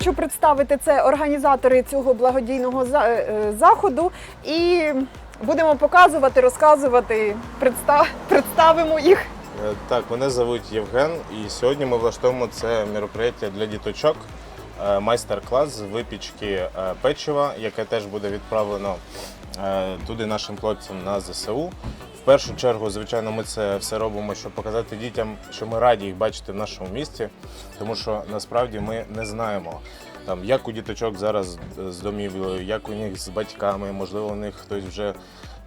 хочу представити це організатори цього благодійного е, заходу. І будемо показувати, розказувати, представимо їх. Е, Так, мене звуть Євген, і сьогодні ми влаштовуємо це мероприятие для діточок. е, Майстер-клас з випічки е, печива, яке теж буде відправлено е, туди нашим хлопцям на ЗСУ. В першу чергу, звичайно, ми це все робимо, щоб показати дітям, що ми раді їх бачити в нашому місті, тому що насправді ми не знаємо. Там, як у діточок зараз з домівлею, як у них з батьками, можливо, у них хтось вже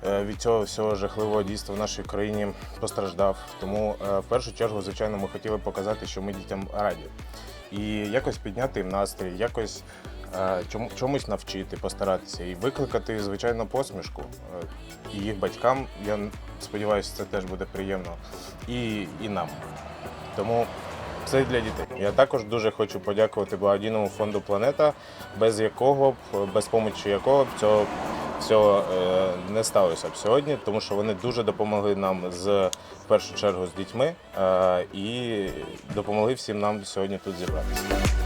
е, від цього всього жахливого дійства в нашій країні постраждав. Тому е, в першу чергу, звичайно, ми хотіли показати, що ми дітям раді. І якось підняти їм настрій, якось чомусь навчити, постаратися і викликати, звичайно, посмішку. Е, І їх батькам, я сподіваюся, це теж буде приємно. І, і нам. Тому це для дітей. Я також дуже хочу подякувати благодійному фонду Планета, без якого б, без помочі якого б цього всього е, не сталося б сьогодні, тому що вони дуже допомогли нам з в першу чергу з дітьми е, і допомогли всім нам сьогодні тут зібратися.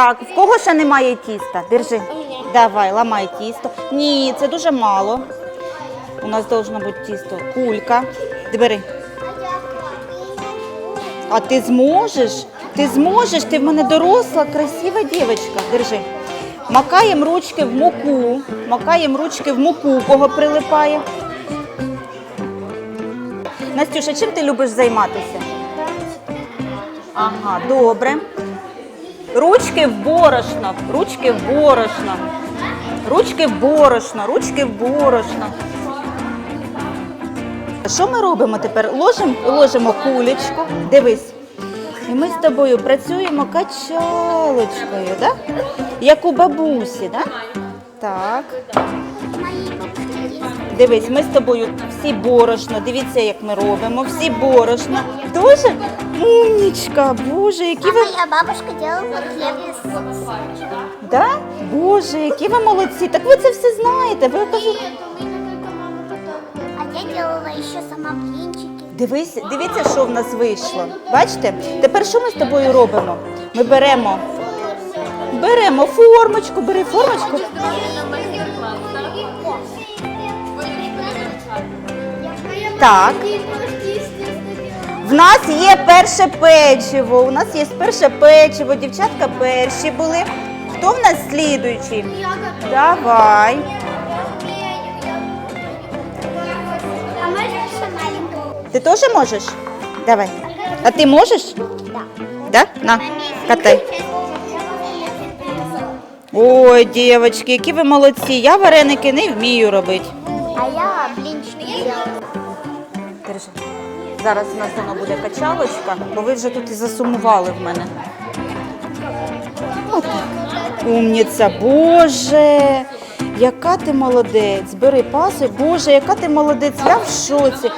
Так, в кого ще немає тіста? Держи. Давай, ламай тісто. Ні, це дуже мало. У нас должно бути тісто. Кулька. Бери. А ти зможеш? Ти зможеш, ти в мене доросла, красива дівчинка. Держи. Макаємо ручки в муку. Макаємо ручки в муку, кого прилипає. Настюша, чим ти любиш займатися? Ага, добре. Ручки в борошно, ручки в борошно, ручки в борошно, ручки в борошно. Що ми робимо тепер? Ложимо, ложимо кулечку, дивись. І ми з тобою працюємо качалочкою, да? як у бабусі, да? так? Дивись, ми з тобою всі борошно. Дивіться, як ми робимо. Всі борошно. Дуже умнічка, боже, які ви. Моя бабушка делала из Да? Боже, які ви молодці. Так ви це все знаєте. Ви кажу, А я делала еще сама блинчики. дивись, дивіться, що в нас вийшло. Бачите? Тепер що ми з тобою робимо? Ми беремо. Беремо формочку, бери формочку. Так. В нас є перше печиво. У нас є перше печиво. Дівчатка перші були. Хто в нас слідуючий? Давай. Ти теж можеш? Давай. А ти можеш? Да. Да? На, катай. Ой, дівчатки, які ви молодці. Я вареники не вмію робити. А я блинчики делала. Держи. Зараз у нас воно буде качалочка, бо ви вже тут і засумували в мене. От. Умніця, Боже, яка ти молодець. Бери паси, Боже, яка ти молодець. Я в шоці.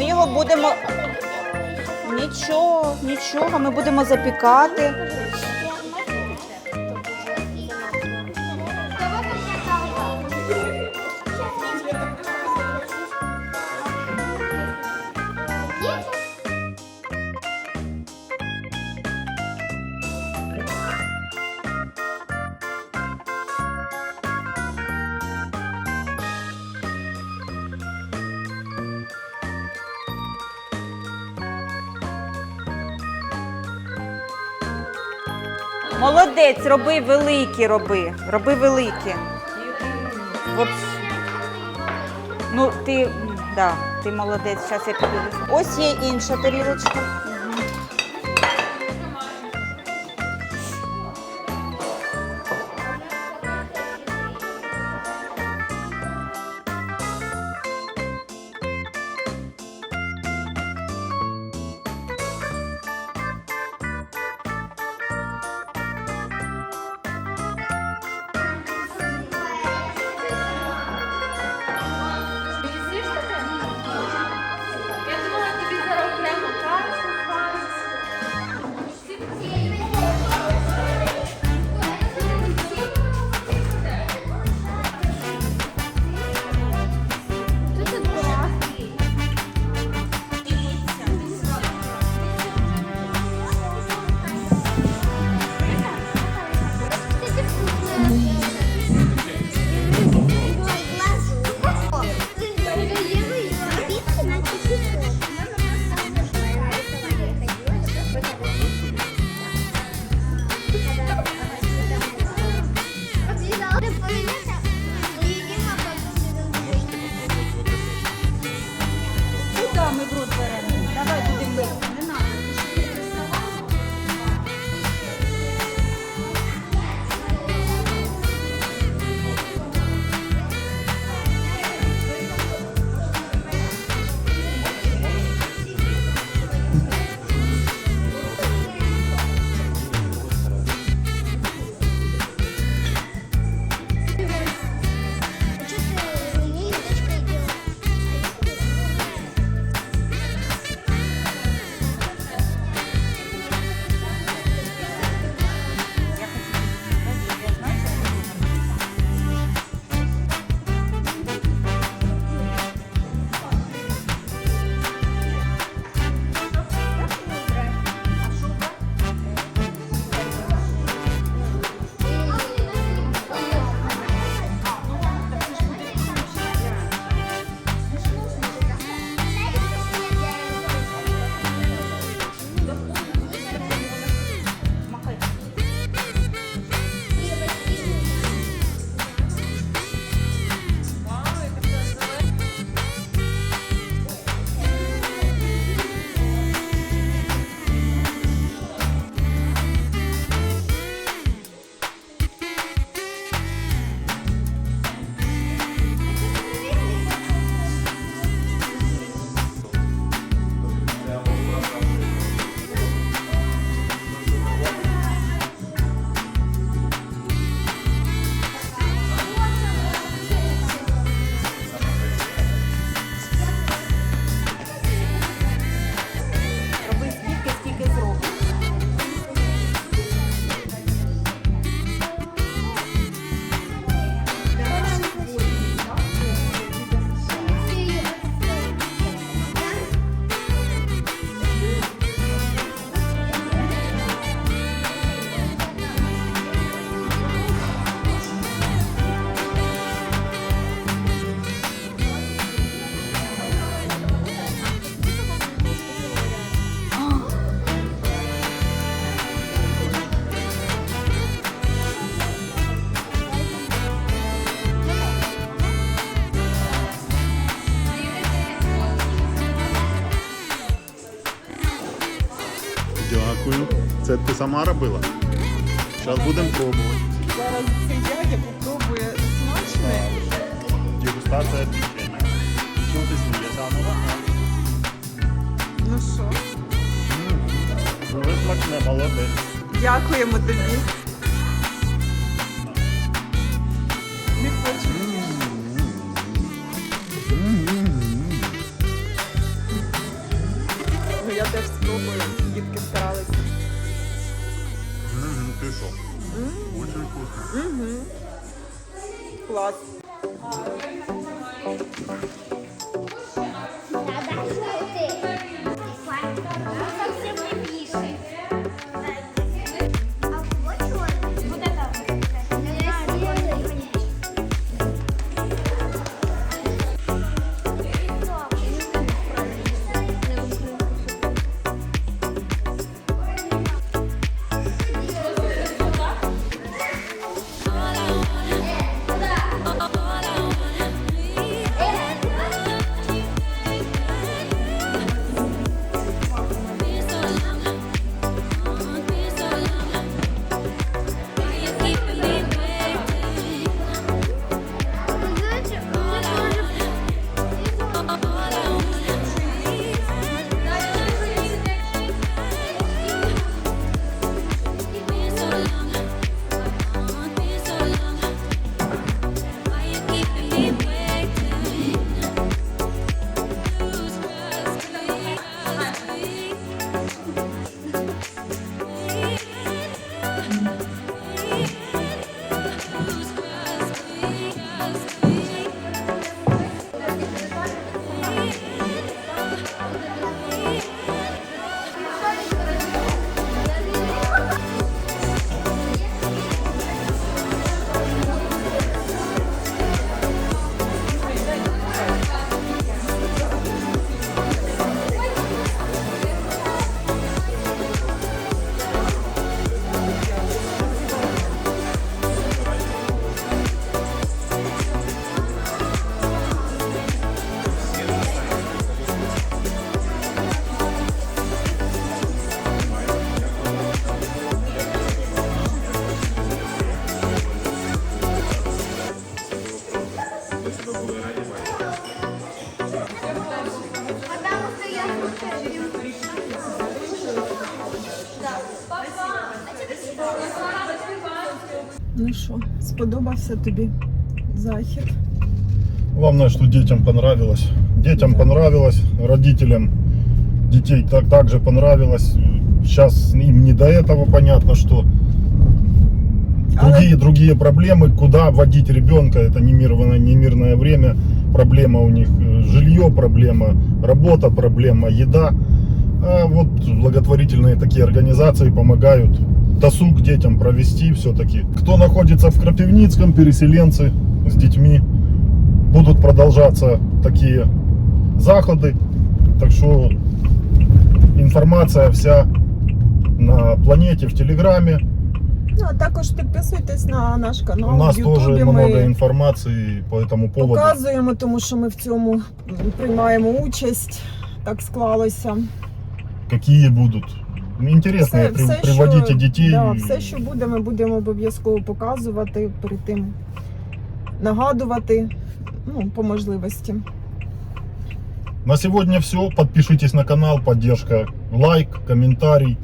Ми його будемо. Нічого, нічого, ми будемо запікати. Молодець, роби великі, роби. Роби великі. Ну, ти, да, ти молодець, зараз я подивлюся. Ось є інша тарілочка. Це ти сама робила? Зараз будемо пробувати. Зараз цей дядя попробує смачне. Дегустація печення. Чого ти смієшся, Анна? Ну що, Дуже смачне, молодець. дякуємо тобі. Очень Угу. Клас. Сподобався тобі захід? Главное, что детям понравилось. Детям понравилось, родителям детей так, также понравилось. Сейчас им не до этого понятно, что другие, другие проблемы, куда водить ребенка, это не мирное, не мирное время, проблема у них э, жилье, проблема работа, проблема еда. А вот благотворительные такие организации помогают досуг детям провести все-таки. Кто находится в Крапивницком, переселенцы с детьми, будут продолжаться такие заходы. Так что информация вся на планете в Телеграме. Ну, а також підписуйтесь на наш канал. У нас в Ютубі тоже ми много информации по этому поводу. показуємо, тому що ми в цьому м, приймаємо участь. Так склалося. Какие будут. Интересно, при- приводите детей. Да, все, що буде, ми будемо обов'язково показувати перед тим, нагадувати ну, по можливості. На сегодня все. Подпишитесь на канал, поддержка, лайк, комментарий.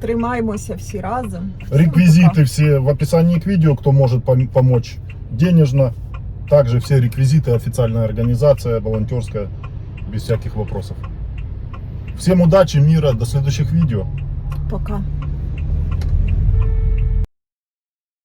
Тримаємося всі разом. Всім Реквизиты пока. все в описании к видео, кто может пом- помочь денежно. Также все реквизиты, официальная организация, волонтерская, без всяких вопросов. Всем удачи, мира, до следующих видео. Пока.